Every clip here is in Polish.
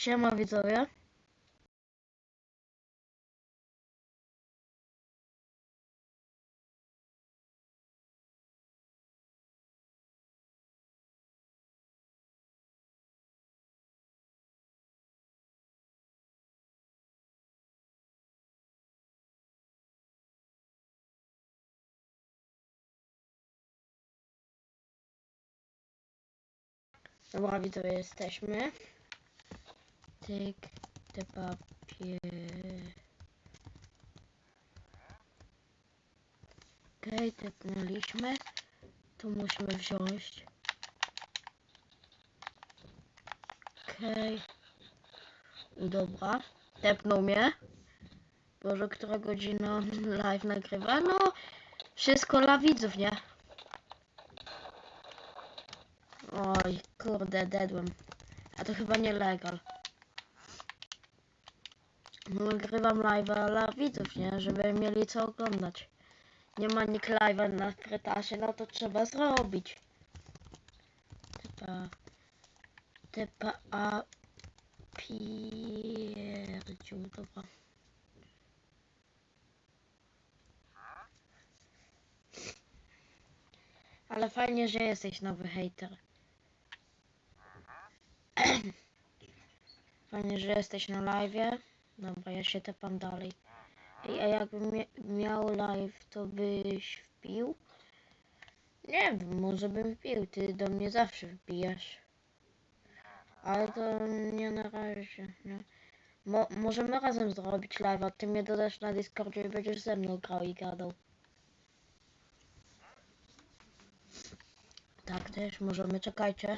Siema widzowie. Dobra widzowie, jesteśmy. Tyk, te papier. Okej, tepnęliśmy. Tu musimy wziąć. Okej. Dobra. Tepnął mnie. Boże, która godzina live nagrywa? No, wszystko dla widzów, nie? Oj, kurde, dedłem. A to chyba nielegal. Nagrywam live dla widzów, nie? Żeby mieli co oglądać. Nie ma nikt live'a na fretasie, no to trzeba zrobić. Typa... Typa... A... Pierdziu, dobra. Ale fajnie, że jesteś nowy hater. Fajnie, że jesteś na live. Dobra, ja się tepam dalej. Ej, a jakbym mia miał live, to byś wpił? Nie wiem, może bym wpił. Ty do mnie zawsze wbijasz. Ale to nie na razie. Nie. Mo możemy razem zrobić live, a ty mnie dodasz na Discordzie i będziesz ze mną grał i gadał. Tak też możemy, czekajcie.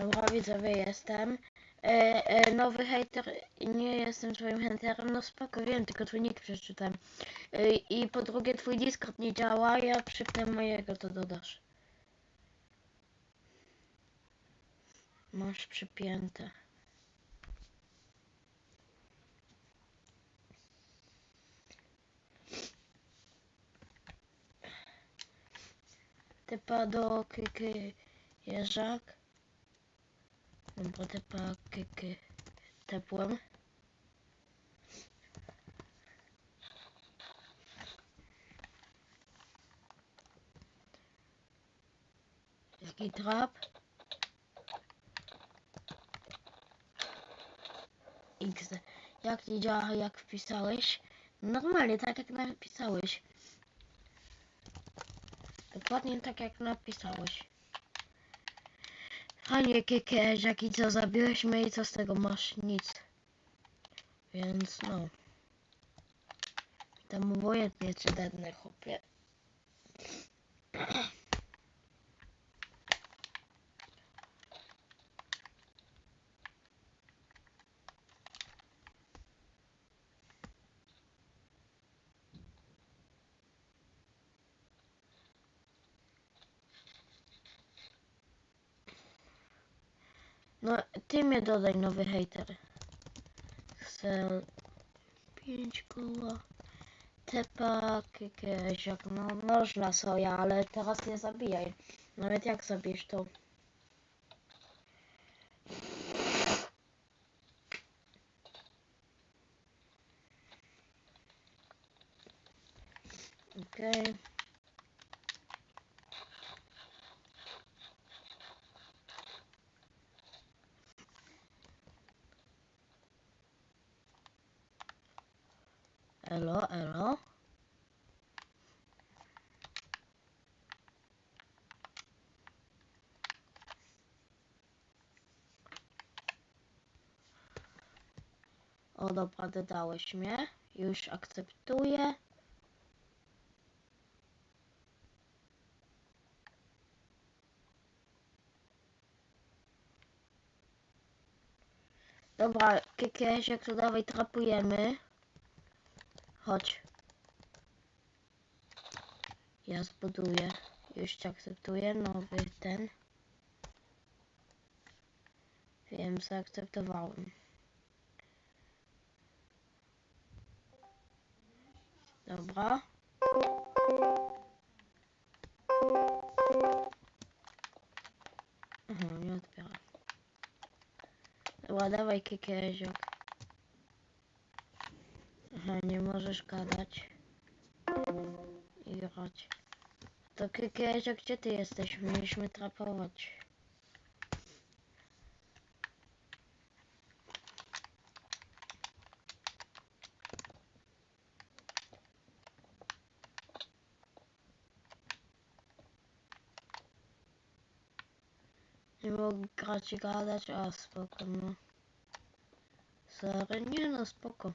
Dobra, widzowie, jestem. E, e, nowy hater, nie jestem twoim haterem, no spoko, wiem, tylko twój nick przeczytałem. E, I po drugie, twój Discord nie działa, jak przypnę mojego, to dodasz. Masz przypięte. Typa do kyky jeżak. Он буде пакеки теплом. Такий трап. Ікс. Як ти джага, як вписалось? Нормально, так як написалось. Dokładnie tak jak napisałeś. Fajnie, kiekiesz, jak i co, zabiłeś mnie i co z tego masz? Nic. Więc no. Tam obojętnie czy dedne chłopie. No, ty mnie dodaj nowy hater. Chcę 5 koła. Jakieś, jak no można soja, ale teraz nie zabijaj. Nawet jak zabijesz to. Okej. Elo, O, dobra, dodałeś mnie. Już akceptuję. Dobra, Kikiesiek, to dawaj trapujemy. Chodź. Ja zbuduję. Już cię akceptuję. Nowy ten. Wiem, zaakceptowałem. Dobra. Aha, nie odbiera. Dobra, dawaj kikieziok. Aha, nie możesz gadać i grać. To kikieziok, gdzie ty jesteś? Mieliśmy trapować. Mogę grać i gadać, a spoko, no. Sorry, nie no, spoko.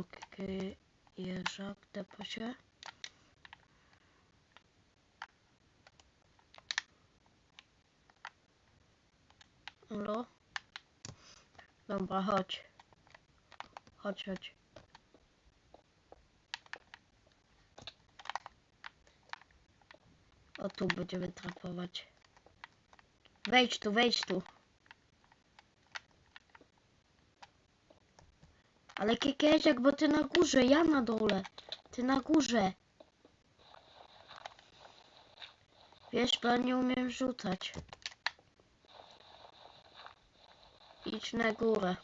Okej, jeżak, tepo się. Dobra, chodź. Chodź, chodź. O, tu będziemy trapować. Wejdź tu, wejdź tu. Ale Kiekieciak, bo ty na górze, ja na dole. Ty na górze. Wiesz, bo nie umiem rzucać. Idź na górę.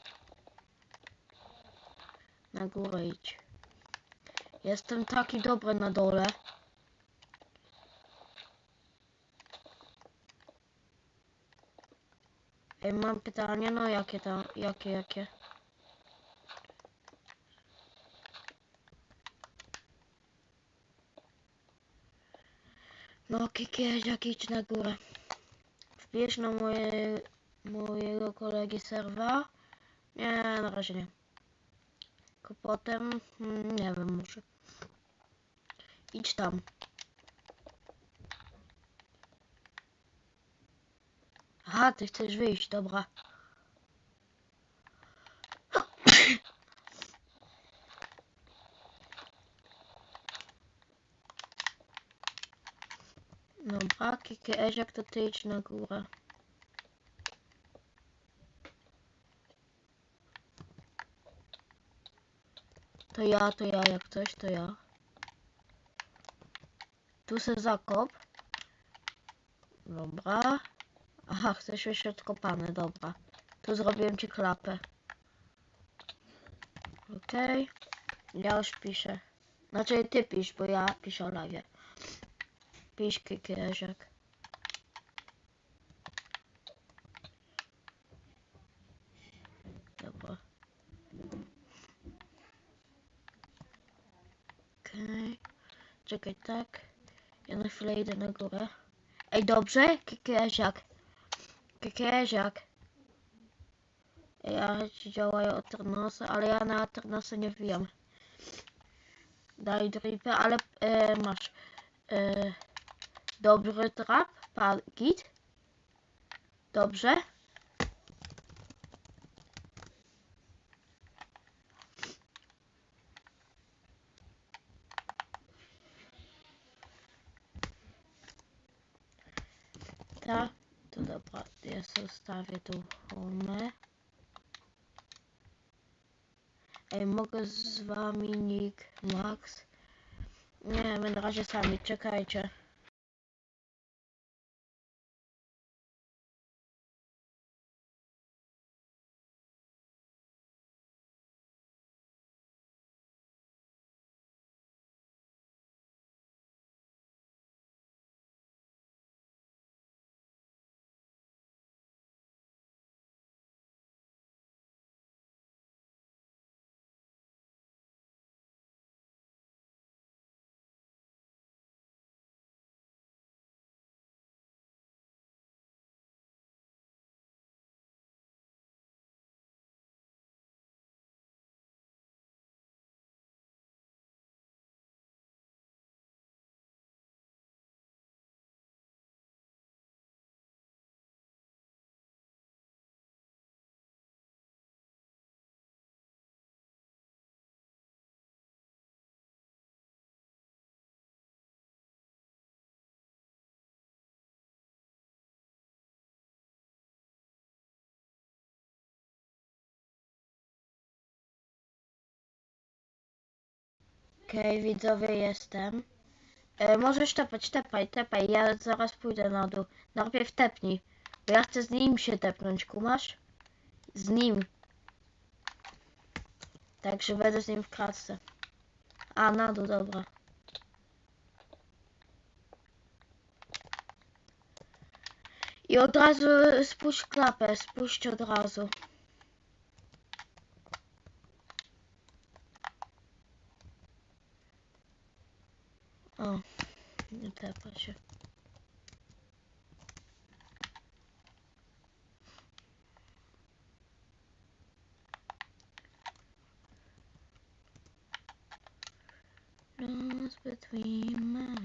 Na górę idź. Jestem taki dobry na dole. Ej, mam pytanie, no jakie tam, jakie, jakie? No, jak idź na górę. Wbierz na moje, mojego kolegi serwa. Nie, na razie nie. Tylko potem, mm, nie wiem, może. Idź tam. Aha, ty chcesz wyjść, dobra. Dobra, Kiki Eziak, to ty idź na górę. To ja, to ja, jak coś, to ja. Tu se zakop. Dobra. Aha, chcesz jeszcze odkopane, dobra. Tu zrobiłem ci klapę. Okej. Ja już piszę. Znaczy ty pisz, bo ja piszę o live. Pisz kikierzek. Dobra. Okej. Czekaj, tak. Ja na chwilę idę na górę. Ej, dobrze? Kikieziak. Kikieziak. Ja ci działają Aternosy, ale ja na Aternosy nie wbijam. Daj dripę, ale e, masz. E, dobry trap, pan git. Dobrze. Tak, to dobra, ja sobie ustawię tą formę. Ej, mogę z wami Nick, Max? Nie, my na razie sami, czekajcie. Okej, widzowie, jestem. E, możesz tepać, tepaj, tepaj, ja zaraz pójdę na dół. Najpierw tepnij, bo ja chcę z nim się tepnąć, kumasz? Z nim. Także będę z nim w klatce. A, na dół, dobra. I od razu spuść klapę, spuść od razu. O, nie tepa się. Lost between my...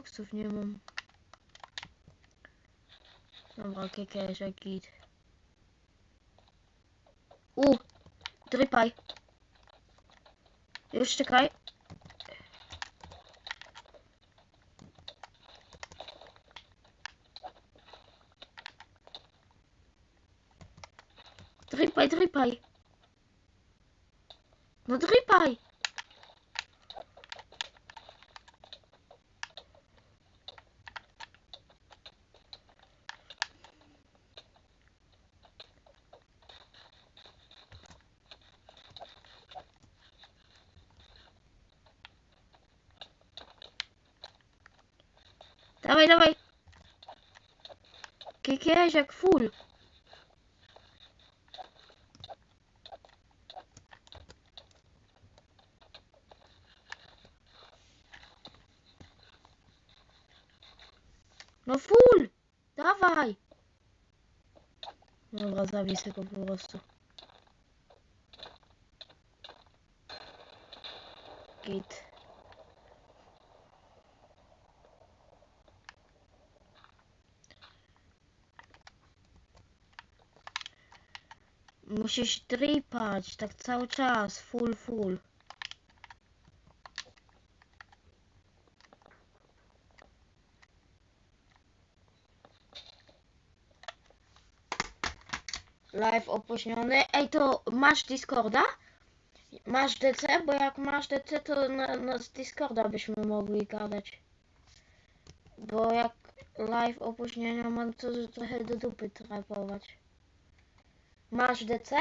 E, koksów nie mam. Dobra, kiekiesz, git. U! Drypaj! Już czekaj. Drypaj, drypaj! No drypaj! Dawaj, dawaj! Kiekiesz jak full! No full! Dawaj! Dobra, zawisę go po prostu. Git. Musisz dripać, tak cały czas, full, full. Live opóźniony. Ej, to masz Discorda? Masz DC? Bo jak masz DC, to na, na z Discorda byśmy mogli gadać. Bo jak live opóźnienia mam, to trochę do dupy trapować. Masz DC?